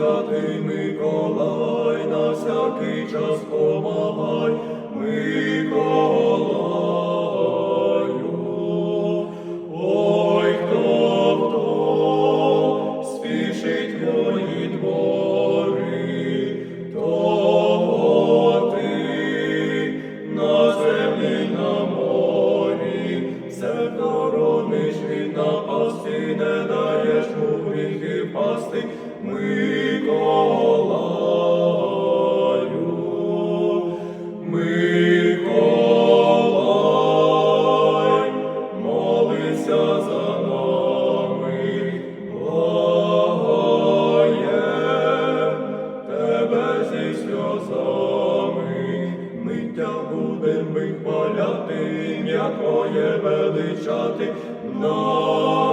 святий Миколай, на всякий час помагай, Миколаю. Ой, хто, хто спішить мої двори, того ти на землі, на морі, все хорониш від напасти, не даєш у гріхи пасти, хваляти, ім'я Твоє величати, на